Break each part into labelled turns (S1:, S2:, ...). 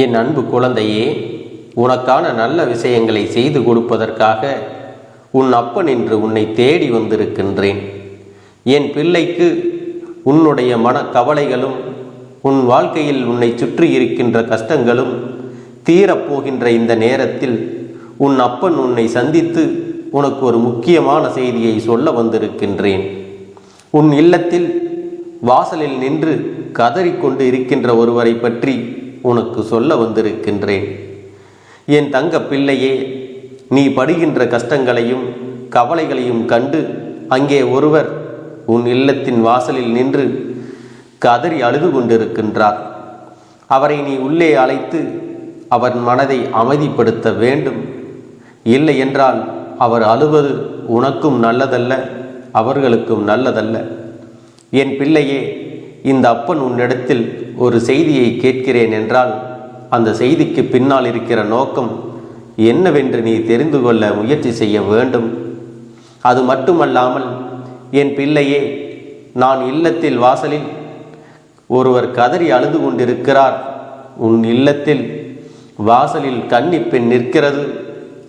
S1: என் அன்பு குழந்தையே உனக்கான நல்ல விஷயங்களை செய்து கொடுப்பதற்காக உன் அப்பன் என்று உன்னை தேடி வந்திருக்கின்றேன். என் பிள்ளைக்கு உன்னுடைய மன கவலைகளும் உன் வாழ்க்கையில் உன்னை சுற்றி இருக்கின்ற கஷ்டங்களும் தீரப்போகின்ற இந்த நேரத்தில் உன் அப்பன் உன்னை சந்தித்து உனக்கு ஒரு முக்கியமான செய்தியை சொல்ல வந்திருக்கின்றேன். உன் இல்லத்தில் வாசலில் நின்று கதறிக்கொண்டு இருக்கின்ற ஒருவரை பற்றி உனக்கு சொல்ல வந்திருக்கின்றேன். என் தங்க பிள்ளையே நீ படுகின்ற கஷ்டங்களையும் கவலைகளையும் கண்டு அங்கே ஒருவர் உன் இல்லத்தின் வாசலில் நின்று கதறி அழுது கொண்டிருக்கின்றார். அவரை நீ உள்ளே அழைத்து அவர் மனதை அமைதிப்படுத்த வேண்டும். இல்லை என்றால் அவர் அழுவது உனக்கும் நல்லதல்ல அவர்களுக்கும் நல்லதல்ல. என் பிள்ளையே இந்த அப்பன் உன்னிடத்தில் ஒரு செய்தியை கேட்கிறேன் என்றால் அந்த செய்திக்கு பின்னால் இருக்கிற நோக்கம் என்னவென்று நீ தெரிந்து கொள்ள முயற்சி செய்ய வேண்டும். அது மட்டுமல்லாமல் என் பிள்ளையே நான் இல்லத்தில் வாசலில் ஒருவர் கதறி அழுது கொண்டிருக்கிறார். உன் இல்லத்தில் வாசலில் கன்னி பெண் நிற்கிறது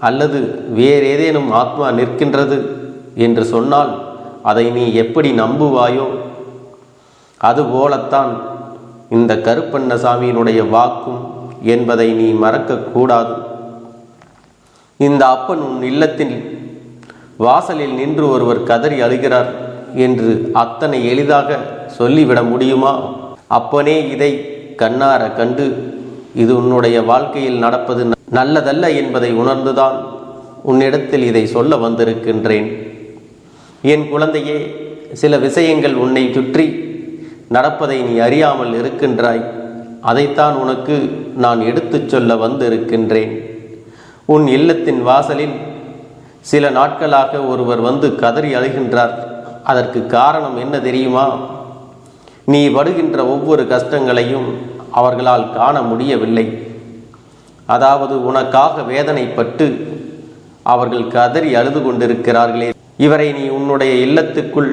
S1: அல்லது வேறேதேனும் ஆத்மா நிற்கின்றது என்று சொன்னால் அதை நீ எப்படி நம்புவாயோ அதுபோலத்தான் இந்த கருப்பண்ணசாமியினுடைய வாக்கும் என்பதை நீ மறக்கக்கூடாது இந்த அப்பன் உன் இல்லத்தில் வாசலில் நின்று ஒருவர் கதறி அழுகிறார் என்று அத்தனை எளிதாக சொல்லிவிட முடியுமா? அப்பனே இதை கண்ணார கண்டு இது உன்னுடைய வாழ்க்கையில் நடப்பது நல்லதல்ல என்பதை உணர்ந்துதான் உன்னிடத்தில் இதை சொல்ல வந்திருக்கின்றேன். என் குழந்தையே சில விஷயங்கள் உன்னை சுற்றி நடப்பதை நீ அறியாமல் இருக்கின்றாய். அதைத்தான் உனக்கு நான் எடுத்துச் சொல்ல வந்திருக்கின்றேன். உன் இல்லத்தின் வாசலில் சில நாட்களாக ஒருவர் வந்து கதறி அழுகின்றார். அதற்கு காரணம் என்ன தெரியுமா? நீ படுகின்ற ஒவ்வொரு கஷ்டங்களையும் அவர்களால் காண முடியவில்லை. அதாவது உனக்காக வேதனைப்பட்டு அவர்கள் கதறி அழுது கொண்டிருக்கிறார்களே. இவரை நீ உன்னுடைய இல்லத்துக்குள்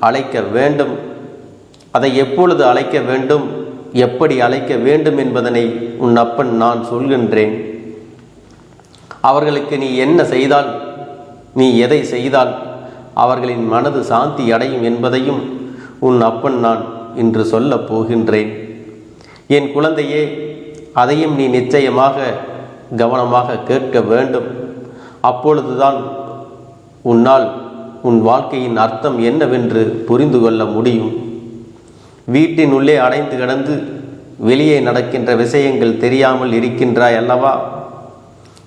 S1: அழைக்க வேண்டும். அதை எப்பொழுது அழைக்க வேண்டும் எப்படி அழைக்க வேண்டும் என்பதனை உன் அப்பன் நான் சொல்கின்றேன். அவர்களுக்கு நீ என்ன செய்தால் நீ எதை செய்தால் அவர்களின் மனது சாந்தி அடையும் என்பதையும் உன் அப்பன் நான் இன்று சொல்லப் போகின்றேன். என் குழந்தையே அதையும் நீ நிச்சயமாக கவனமாக கேட்க வேண்டும். அப்பொழுதுதான் உன்னால் உன் வாழ்க்கையின் அர்த்தம் என்னவென்று புரிந்து கொள்ள முடியும். வீட்டின் உள்ளே அடைந்து கிடந்து வெளியே நடக்கின்ற விஷயங்கள் தெரியாமல் இருக்கின்றாய் அல்லவா?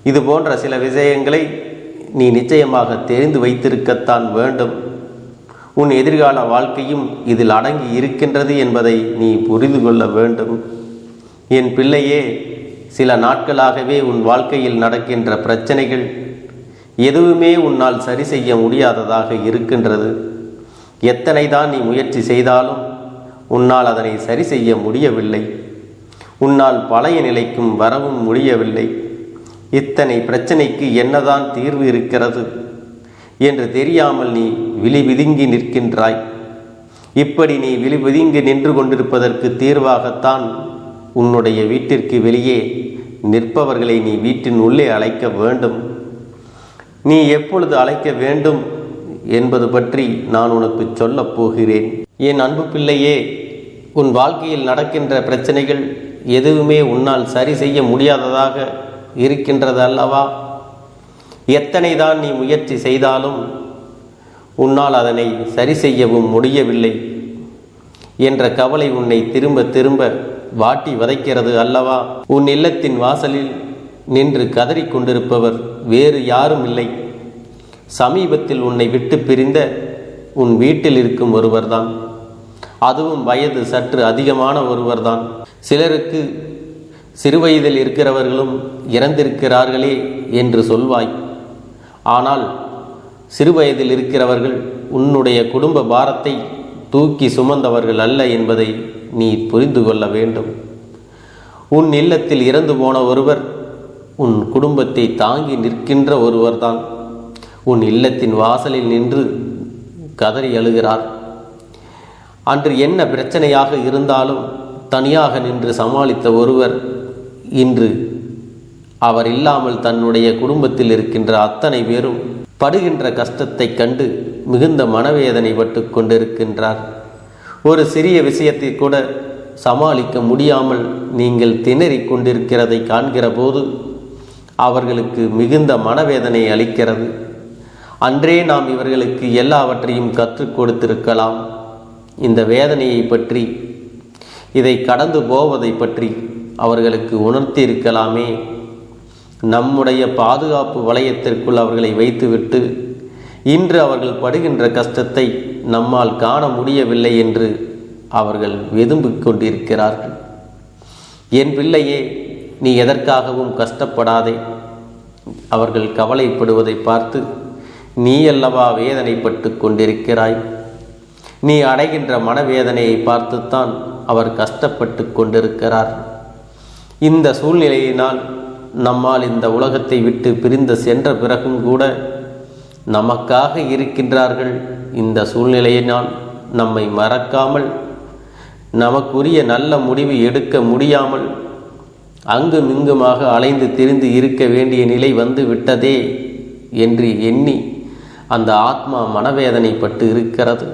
S1: இது போன்ற சில விஷயங்களை நீ நிச்சயமாக தெரிந்து வைத்திருக்கத்தான் வேண்டும். உன் எதிர்கால வாழ்க்கையும் இதில் அடங்கி இருக்கின்றது என்பதை நீ புரிந்து கொள்ள வேண்டும். என் பிள்ளையே சில நாட்களாகவே உன் வாழ்க்கையில் நடக்கின்ற பிரச்சனைகள் எதுவுமே உன்னால் சரி செய்ய முடியாததாக இருக்கின்றது. எத்தனை தான் நீ முயற்சி செய்தாலும் உன்னால் அதனை சரி செய்ய முடியவில்லை. உன்னால் பழைய நிலைக்கும் வரவும் முடியவில்லை. இத்தனை பிரச்சனைக்கு என்னதான் தீர்வு இருக்கிறது? என்று தெரியாமல் நீ விழி விதுங்கி நிற்கின்றாய். இப்படி நீ விழி விதுங்கி நின்று கொண்டிருப்பதற்கு தீர்வாகத்தான் உன்னுடைய வீட்டிற்கு வெளியே நிற்பவர்களை நீ வீட்டின் உள்ளே அழைக்க வேண்டும். நீ எப்பொழுது அழைக்க வேண்டும் என்பது பற்றி நான் உனக்கு சொல்லப் போகிறேன். என் அன்பு பிள்ளையே உன் வாழ்க்கையில் நடக்கின்ற பிரச்சனைகள் எதுவுமே உன்னால் சரி செய்ய முடியாததாக இருக்கின்றது அல்லவா? எத்தனை தான் நீ முயற்சி செய்தாலும் உன்னால் அதனை சரி செய்யவும் முடியவில்லை என்ற கவலை உன்னை திரும்ப திரும்ப வாட்டி வதைக்கிறது அல்லவா? உன் இல்லத்தின் வாசலில் நின்று கதறிக் கொண்டிருப்பவர் வேறு யாரும் இல்லை. சமீபத்தில் உன்னை விட்டு பிரிந்த உன் வீட்டில் இருக்கும் ஒருவர்தான். அதுவும் வயது சற்று அதிகமான ஒருவர்தான். சிலருக்கு சிறுவயதில் இருக்கிறவர்களும் இறந்திருக்கிறார்களே என்று சொல்வாய். ஆனால் சிறுவயதில் இருக்கிறவர்கள் உன்னுடைய குடும்ப பாரத்தை தூக்கி சுமந்தவர்கள் அல்ல என்பதை நீ புரிந்து கொள்ள வேண்டும். உன் இல்லத்தில் இறந்து போன ஒருவர் உன் குடும்பத்தை தாங்கி நிற்கின்ற ஒருவர்தான். உன் இல்லத்தின் வாசலில் நின்று கதறி அழுகிறார் அன்று என்ன பிரச்சனையாக இருந்தாலும் தனியாக நின்று சமாளித்த ஒருவர் இன்று அவர் இல்லாமல் தன்னுடைய குடும்பத்தில் இருக்கின்ற அத்தனை பேரும் படுகின்ற கஷ்டத்தை கண்டு மிகுந்த மனவேதனை பட்டு கொண்டிருக்கின்றார். ஒரு சிறிய விஷயத்தை கூட சமாளிக்க முடியாமல் நீங்கள் திணறிக் கொண்டிருக்கிறதை காண்கிற போது அவர்களுக்கு மிகுந்த மனவேதனை அளிக்கிறது. அன்றே நாம் இவர்களுக்கு எல்லாவற்றையும் கற்றுக் கொடுத்திருக்கலாம். இந்த வேதனையை பற்றி இதை கடந்து போவதை பற்றி அவர்களுக்கு உணர்த்தி இருக்கலாமே நம்முடைய பாதுகாப்பு வளையத்திற்குள் அவர்களை வைத்துவிட்டு இன்று அவர்கள் படுகின்ற கஷ்டத்தை நம்மால் காண முடியவில்லை என்று அவர்கள் வெதும்பிக் கொண்டிருக்கிறார்கள். என் பிள்ளையே நீ எதற்காகவும் கஷ்டப்படாதே. அவர்கள் கவலைப்படுவதை பார்த்து நீ அல்லவா வேதனைப்பட்டு கொண்டிருக்கிறாய்? நீ அடைகின்ற மனவேதனையை பார்த்துத்தான் அவர் கஷ்டப்பட்டு கொண்டிருக்கிறார். இந்த சூழ்நிலையினால் நம்மால் இந்த உலகத்தை விட்டு பிரிந்து சென்ற பிறகும் கூட நமக்காக இருக்கின்றார்கள். இந்த சூழ்நிலையினால் நம்மை மறக்காமல் நமக்குரிய நல்ல முடிவு எடுக்க முடியாமல் அங்கும் இங்குமாக அலைந்து திரிந்து இருக்க வேண்டிய நிலை வந்து விட்டதே என்று எண்ணி அந்த ஆத்மா மனவேதனைப்பட்டு இருக்கிறது.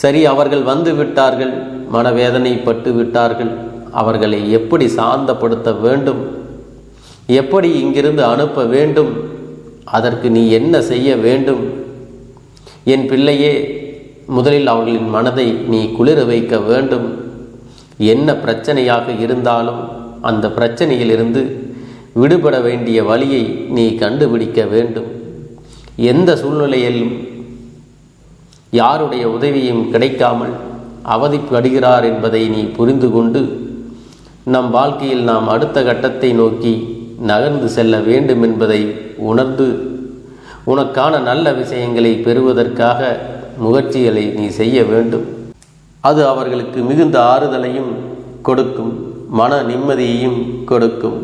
S1: சரி அவர்கள் வந்து விட்டார்கள் மனவேதனைப்பட்டு விட்டார்கள். அவர்களை எப்படி சாந்தப்படுத்த வேண்டும்? எப்படி இங்கிருந்து அனுப்ப வேண்டும்? அதற்கு நீ என்ன செய்ய வேண்டும்? என் பிள்ளையே முதலில் அவர்களின் மனதை நீ குளிர வைக்க வேண்டும். என்ன பிரச்சனையாக இருந்தாலும் அந்த பிரச்சனையிலிருந்து விடுபட வேண்டிய வழியை நீ கண்டுபிடிக்க வேண்டும். எந்த சூழ்நிலையிலும் யாருடைய உதவியும் கிடைக்காமல் அவதிப்படுகிறார் என்பதை நீ புரிந்து கொண்டு நம் வாழ்க்கையில் நாம் அடுத்த கட்டத்தை நோக்கி நகர்ந்து செல்ல வேண்டும் என்பதை உணர்ந்து உனக்கான நல்ல விஷயங்களை பெறுவதற்காக முயற்சிகளை நீ செய்ய வேண்டும். அது அவர்களுக்கு மிகுந்த ஆறுதலையும் கொடுக்கும் மன நிம்மதியையும் கொடுக்கும்.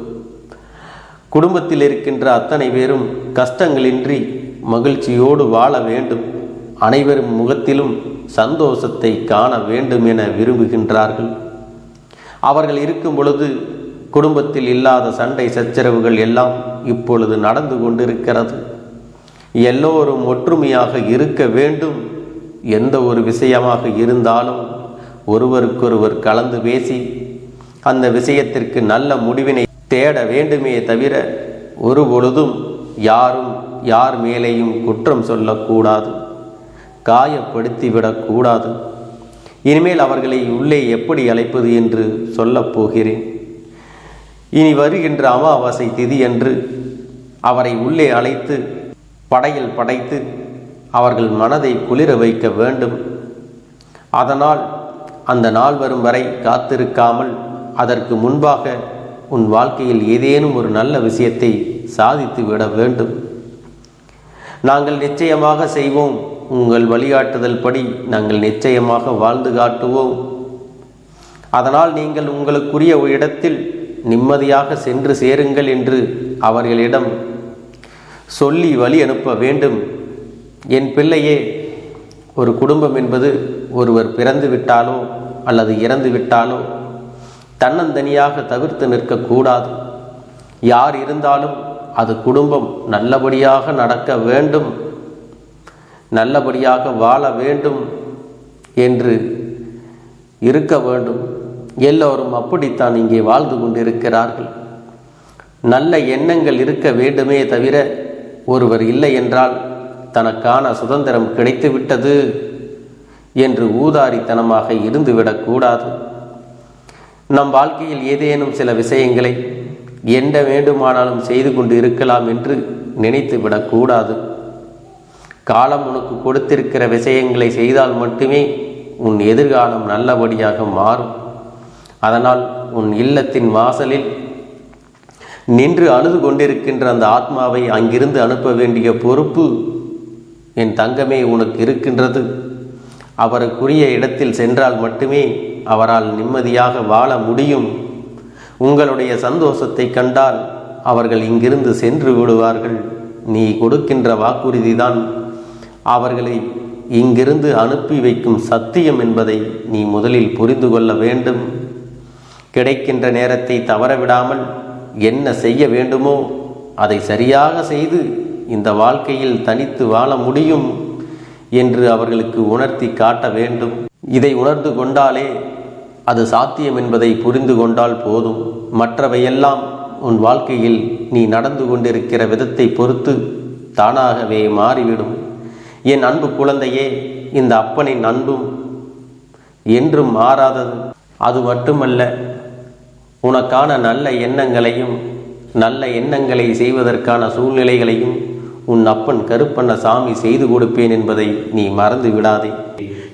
S1: குடும்பத்தில் இருக்கின்ற அத்தனை பேரும் கஷ்டங்களின்றி மகிழ்ச்சியோடு வாழ வேண்டும். அனைவரும் முகத்திலும் சந்தோஷத்தை காண வேண்டும் என விரும்புகின்றார்கள். அவர்கள் இருக்கும் பொழுது குடும்பத்தில் இல்லாத சண்டை சச்சரவுகள் எல்லாம் இப்பொழுது நடந்து கொண்டிருக்கிறது. எல்லோரும் ஒற்றுமையாக இருக்க வேண்டும். எந்த ஒரு விஷயமாக இருந்தாலும் ஒருவருக்கொருவர் கலந்து பேசி அந்த விஷயத்திற்கு நல்ல முடிவினை தேட வேண்டுமே தவிர ஒரு பொழுதும் யாரும் யார் மேலேயும் குற்றம் சொல்லக்கூடாது காயப்படுத்திவிடக்கூடாது இனிமேல் அவர்களை உள்ளே எப்படி அழைப்பது என்று சொல்லப் போகிறேன். இனி வருகின்ற அமாவாசை திதி என்று அவரை உள்ளே அழைத்து படையில் படைத்து அவர்கள் மனதை குளிர வைக்க வேண்டும். அதனால் அந்த நாள் வரும் வரை காத்திருக்காமல் அதற்கு முன்பாக உன் வாழ்க்கையில் ஏதேனும் ஒரு நல்ல விஷயத்தை சாதித்து விட வேண்டும். நாங்கள் நிச்சயமாக செய்வோம். உங்கள் வழிகாட்டுதல் படி நாங்கள் நிச்சயமாக வாழ்ந்து காட்டுவோம். அதனால் நீங்கள் உங்களுக்குரிய ஒரு இடத்தில் நிம்மதியாக சென்று சேருங்கள் என்று அவர்களிடம் சொல்லி வழி அனுப்ப வேண்டும். என் பிள்ளையே ஒரு குடும்பம் என்பது ஒருவர் பிறந்து விட்டாலோ அல்லது இறந்து விட்டாலோ தன்னந்தனியாக தவிர்த்து நிற்கக்கூடாது. யார் இருந்தாலும் அது குடும்பம் நல்லபடியாக நடக்க வேண்டும் நல்லபடியாக வாழ வேண்டும் என்று இருக்க வேண்டும். எல்லோரும் அப்படித்தான் இங்கே வாழ்ந்து கொண்டிருக்கிறார்கள். நல்ல எண்ணங்கள் இருக்க வேண்டுமே தவிர ஒருவர் இல்லை என்றால் தனக்கான சுதந்திரம் கிடைத்துவிட்டது என்று ஊதாரித்தனமாக இருந்துவிடக்கூடாது. நம் வாழ்க்கையில் ஏதேனும் சில விஷயங்களை என்ன வேண்டுமானாலும் செய்து கொண்டு இருக்கலாம் என்று நினைத்து விடக்கூடாது. காலம் உனக்கு கொடுத்திருக்கிற விஷயங்களை செய்தால் மட்டுமே உன் எதிர்காலம் நல்லபடியாக மாறும். அதனால் உன் இல்லத்தின் வாசலில் நின்று அழுது கொண்டிருக்கின்ற அந்த ஆத்மாவை அங்கிருந்து அனுப்ப வேண்டிய பொறுப்பு என் தங்கமே உனக்கு இருக்கின்றது. அவருக்குரிய இடத்தில் சென்றால் மட்டுமே அவரால் நிம்மதியாக வாழ முடியும். உங்களுடைய சந்தோஷத்தை கண்டால் அவர்கள் இங்கிருந்து சென்று விடுவார்கள். நீ கொடுக்கின்ற வாக்குறுதிதான். அவர்களை இங்கிருந்து அனுப்பி வைக்கும் சத்தியம் என்பதை நீ முதலில் புரிந்து கொள்ள வேண்டும். கிடைக்கின்ற நேரத்தை தவறவிடாமல் என்ன செய்ய வேண்டுமோ அதை சரியாக செய்து இந்த வாழ்க்கையில் தனித்து வாழ முடியும் என்று அவர்களுக்கு உணர்த்தி காட்ட வேண்டும். இதை உணர்ந்து கொண்டாலே அது சாத்தியம் என்பதை புரிந்து கொண்டால் போதும். மற்றவையெல்லாம் உன் வாழ்க்கையில் நீ நடந்து கொண்டிருக்கிற விதத்தை பொறுத்து தானாகவே மாறிவிடும். என் அன்பு குழந்தையே இந்த அப்பனின் அன்பும் என்றும் மாறாதது. அது மட்டுமல்ல உனக்கான நல்ல எண்ணங்களையும் நல்ல எண்ணங்களை செய்வதற்கான சூழ்நிலைகளையும் உன் அப்பன் கருப்பண்ண சாமி செய்து கொடுப்பேன் என்பதை நீ மறந்து விடாதே